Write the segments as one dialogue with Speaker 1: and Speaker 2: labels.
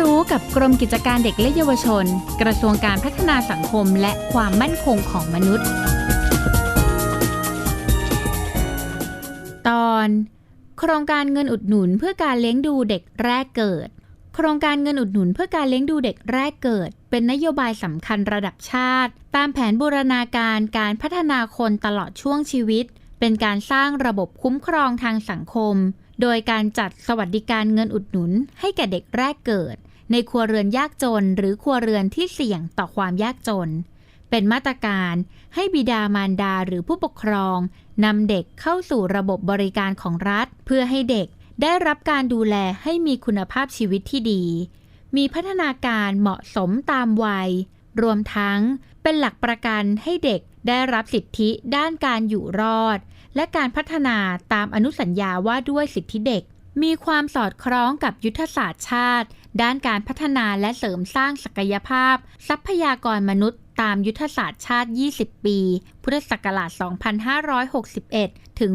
Speaker 1: รู้กับกรมกิจการเด็กและเยาวชน กระทรวงการพัฒนาสังคมและความมั่นคงของมนุษย์ ตอน โครงการเงินอุดหนุนเพื่อการเลี้ยงดูเด็กแรกเกิด โครงการเงินอุดหนุนเพื่อการเลี้ยงดูเด็กแรกเกิด เป็นนโยบายสำคัญระดับชาติ ตามแผนบูรณาการการพัฒนาคนตลอดช่วงชีวิต เป็นการสร้างระบบคุ้มครองทางสังคม โดยการจัดสวัสดิการเงินอุดหนุน ให้แก่เด็กแรกเกิด ในครัวเรือนยากจน หรือครัวเรือนที่เสี่ยงต่อความยากจน เป็นมาตรการให้บิดามารดาหรือผู้ปกครองนำเด็กเข้าสู่ระบบบริการของรัฐ เพื่อให้เด็กได้รับการดูแลให้มีคุณภาพชีวิตที่ดี มีพัฒนาการเหมาะสมตามวัย รวมทั้งเป็นหลักประกันให้เด็ก ได้รับสิทธิด้านการอยู่รอด และการพัฒนาตามอนุสัญญาว่าด้วยสิทธิเด็ก มีความสอดคล้องกับยุทธศาสตร์ชาติ ด้านการพัฒนาและเสริมสร้างศักยภาพ ทรัพยากรมนุษย์ ตามยุทธศาสตร์ชาติ 20 ปี พุทธศักราช 2561 ถึง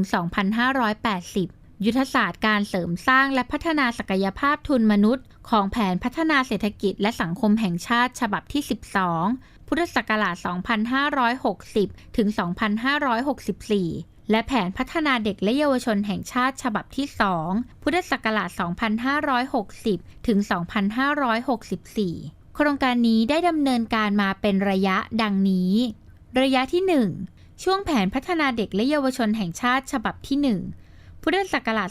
Speaker 1: 2580ยุทธศาสตร์การเสริมสร้างและพัฒนาศักยภาพทุนมนุษย์ ของแผนพัฒนาเศรษฐกิจและสังคมแห่งชาติฉบับที่ 12 พุทธศักราช 2560 ถึง 2564 และแผนพัฒนาเด็กและเยาวชนแห่งชาติฉบับที่ 2 พุทธศักราช 2560 ถึง 2564 โครงการนี้ได้ดำเนินการมาเป็นระยะดังนี้ ระยะที่ 1 ช่วงแผนพัฒนาเด็กและเยาวชนแห่งชาติฉบับที่ 1พุทธศักราช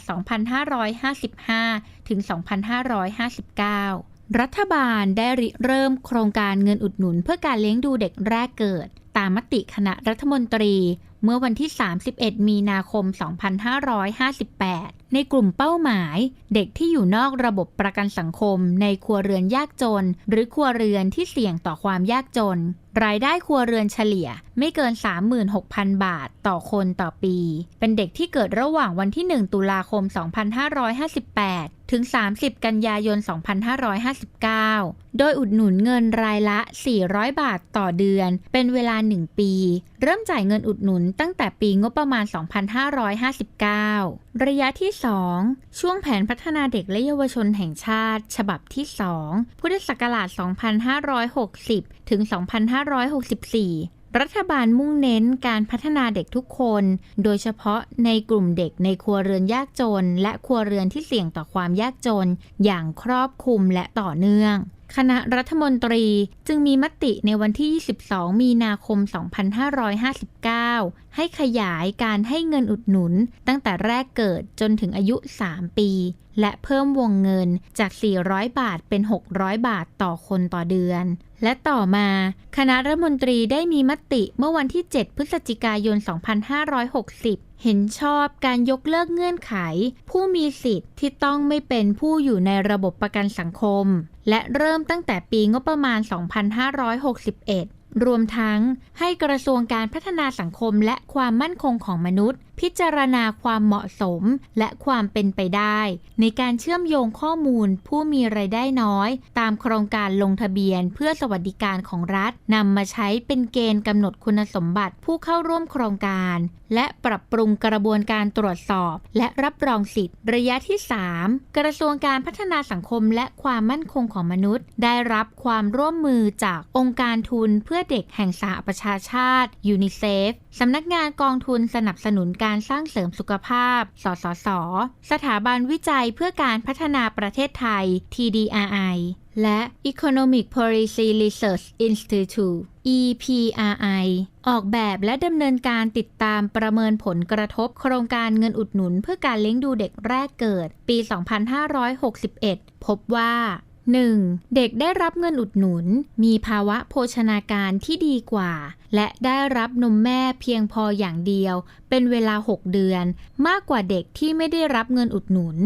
Speaker 1: 2555 ถึง 2559 รัฐบาลได้ริเริ่มโครงการเงินอุดหนุน เพื่อการเลี้ยงดูเด็กแรกเกิด ตามมติคณะรัฐมนตรี เมื่อวันที่ 31 มีนาคม 2558 ในกลุ่มเป้าหมาย เด็กที่อยู่นอกระบบประกันสังคม ในครัวเรือนยากจน หรือครัวเรือนที่เสี่ยงต่อความยากจน รายได้ครัวเรือนเฉลี่ยไม่เกิน 36,000 บาทต่อคนต่อปี เป็นเด็กที่เกิดระหว่างวันที่ 1 ตุลาคม 2558 ถึง 30 กันยายน 2559 โดยอุดหนุนเงินรายละ 400 บาทต่อเดือน เป็นเวลา 1 ปี เริ่มจ่ายเงินอุดหนุนตั้งแต่ปีงบประมาณ 2559 ระยะที่ 2 ช่วงแผนพัฒนาเด็กและเยาวชนแห่งชาติ ฉบับที่ 2 พุทธศักราช 2560 ถึง 2564 รัฐบาลมุ่งเน้นการพัฒนาเด็กทุกคน โดยเฉพาะในกลุ่มเด็กในครัวเรือนยากจน และครัวเรือนที่เสี่ยงต่อความยากจน อย่างครอบคลุมและต่อเนื่องคณะรัฐมนตรีจึงมีมติในวันที่ 22 มีนาคม 2559 ให้ขยายการให้เงินอุดหนุนตั้งแต่แรกเกิดจนถึงอายุ 3 ปี และเพิ่มวงเงินจาก 400 บาทเป็น 600 บาทต่อคนต่อเดือน และต่อมาคณะรัฐมนตรีได้มีมติเมื่อวันที่ 7 พฤศจิกายน 2560 เห็นชอบการยกเลิกเงื่อนไข ผู้มีสิทธิ์ที่ต้องไม่เป็นผู้อยู่ในระบบประกันสังคม และเริ่มตั้งแต่ปีงบประมาณ 2561 รวมทั้งให้กระทรวงการพัฒนาสังคมและความมั่นคงของมนุษย์ พิจารณาความเหมาะสมและความเป็นไปได้ ในการเชื่อมโยงข้อมูลผู้มีไรายได้น้อย ตามโครงการลงทะเบียนเพื่อสวัสดิการของรัฐนำมาใช้เป็นเกณฑ์กำหนดคุณสมบัติผู้เข้าร่วมโครงการ และปรับปรุงกระบวนการตรวจสอบ และรับรองสิทธิ์ระยะที่ 3 กระทรวงการพัฒนาสังคมและความมั่นคงของมนุษย์ ได้รับความร่วมมือจากองค์การทุนเพื่อเด็กแห่งสหประชาชาติยูนิเซฟสำนักงานกองทุนสนับสนุนการการสร้างเสริมสุขภาพ สสส สถาบันวิจัยเพื่อการพัฒนาประเทศไทย TDRI และ Economic Policy Research Institute EPRI ออกแบบและดำเนินการติดตามประเมินผลกระทบโครงการเงินอุดหนุนเพื่อการเลี้ยงดูเด็กแรกเกิด ปี 2561 พบว่า 1. เด็กได้รับเงินอุดหนุน มีภาวะโภชนาการที่ดีกว่า และได้รับนมแม่เพียงพออย่างเดียว เป็นเวลา 6 เดือน มากกว่าเด็กที่ไม่ได้รับเงินอุดหนุน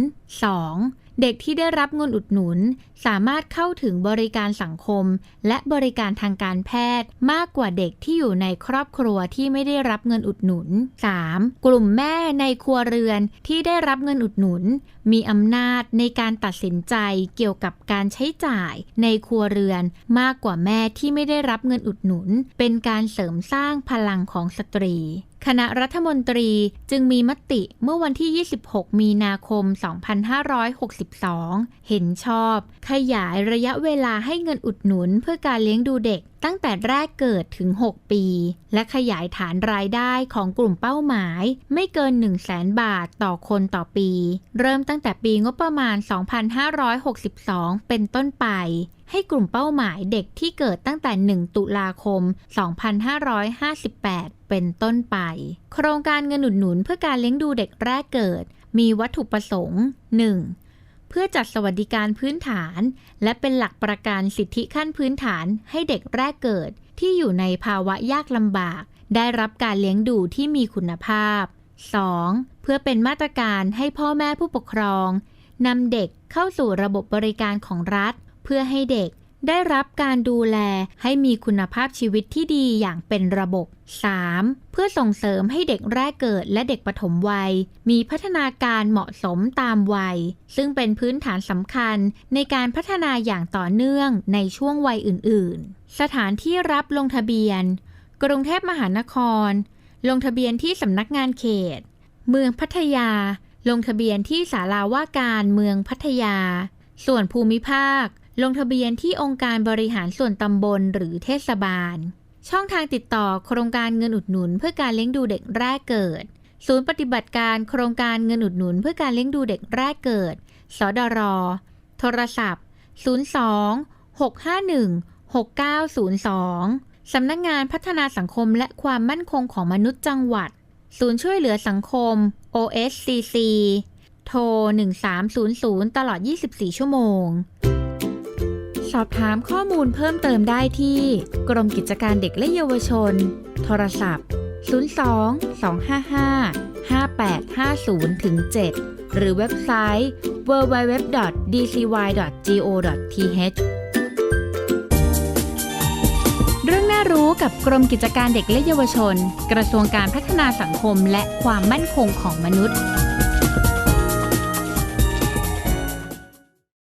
Speaker 1: 2. เด็กที่ได้รับเงินอุดหนุน สามารถเข้าถึงบริการสังคม และบริการทางการแพทย์ มากกว่าเด็กที่อยู่ในครอบครัวที่ไม่ได้รับเงินอุดหนุน 3. กลุ่มแม่ในครัวเรือนที่ได้รับเงินอุดหนุน มีอำนาจในการตัดสินใจเกี่ยวกับการใช้จ่ายในครัวเรือน มากกว่าแม่ที่ไม่ได้รับเงินอุดหนุน เป็นการเสริมสร้างพลังของสตรี คณะรัฐมนตรีจึงมีมติเมื่อวันที่ 26 มีนาคม 2562 เห็นชอบ ขยายระยะเวลาให้เงินอุดหนุนเพื่อการเลี้ยงดูเด็ก ตั้งแต่แรกเกิดถึง 6 ปี และขยายฐานรายได้ของกลุ่มเป้าหมาย ไม่เกิน 1 0 0 0 0แสนบาทต่อคนต่อปี เริ่มตั้งแต่ปีงบประมาณ 2562 เป็นต้นไป ให้กลุ่มเป้าหมายเด็กที่เกิดตั้งแต่ 1 ตุลาคม 2558 เป็นต้นไป โครงการเงินอุดหนุนเพื่อการเลี้ยงดูเด็กแรกเกิด มีวัตถุประสงค์ 1. เพื่อจัดสวัสดิการพื้นฐาน และเป็นหลักประกันสิทธิขั้นพื้นฐานให้เด็กแรกเกิด ที่อยู่ในภาวะยากลำบาก ได้รับการเลี้ยงดูที่มีคุณภาพ 2. เพื่อเป็นมาตรการให้พ่อแม่ผู้ปกครองนำเด็กเข้าสู่ระบบบริการของรัฐ เพื่อให้เด็ก ได้รับการดูแลให้มีคุณภาพชีวิตที่ดีอย่างเป็นระบบ 3. เพื่อส่งเสริมให้เด็กแรกเกิดและเด็กปฐมวัย มีพัฒนาการเหมาะสมตามวัย ซึ่งเป็นพื้นฐานสำคัญในการพัฒนาอย่างต่อเนื่องในช่วงวัยอื่น ๆ สถานที่รับลงทะเบียน กรุงเทพมหานคร ลงทะเบียนที่สำนักงานเขต เมืองพัทยา ลงทะเบียนที่ศาลาว่าการเมืองพัทยา ส่วนภูมิภาค ลงทะเบียนที่องค์การบริหารส่วนตำบลหรือเทศบาล ช่องทางติดต่อโครงการเงินอุดหนุน เพื่อการเลี้ยงดูเด็กแรกเกิด ศูนย์ปฏิบัติการโครงการเงินอุดหนุน เพื่อการเลี้ยงดูเด็กแรกเกิด สดร โทรศัพท์ 02 651 6902 สำนักงานพัฒนาสังคมและความมั่นคงของมนุษย์จังหวัด ศูนย์ช่วยเหลือสังคม OSCC โทร 1300 ตลอด 24 ชั่วโมง สอบถามข้อมูลเพิ่มเติมได้ที่ กรมกิจการเด็กและเยาวชน โทรศัพท์ 02 255 5850 7หรือเว็บไซต์ www.dcy.go.th เรื่องน่ารู้กับกรมกิจการเด็กและเยาวชน กระทรวงการพัฒนาสังคมและความมั่นคงของมนุษย์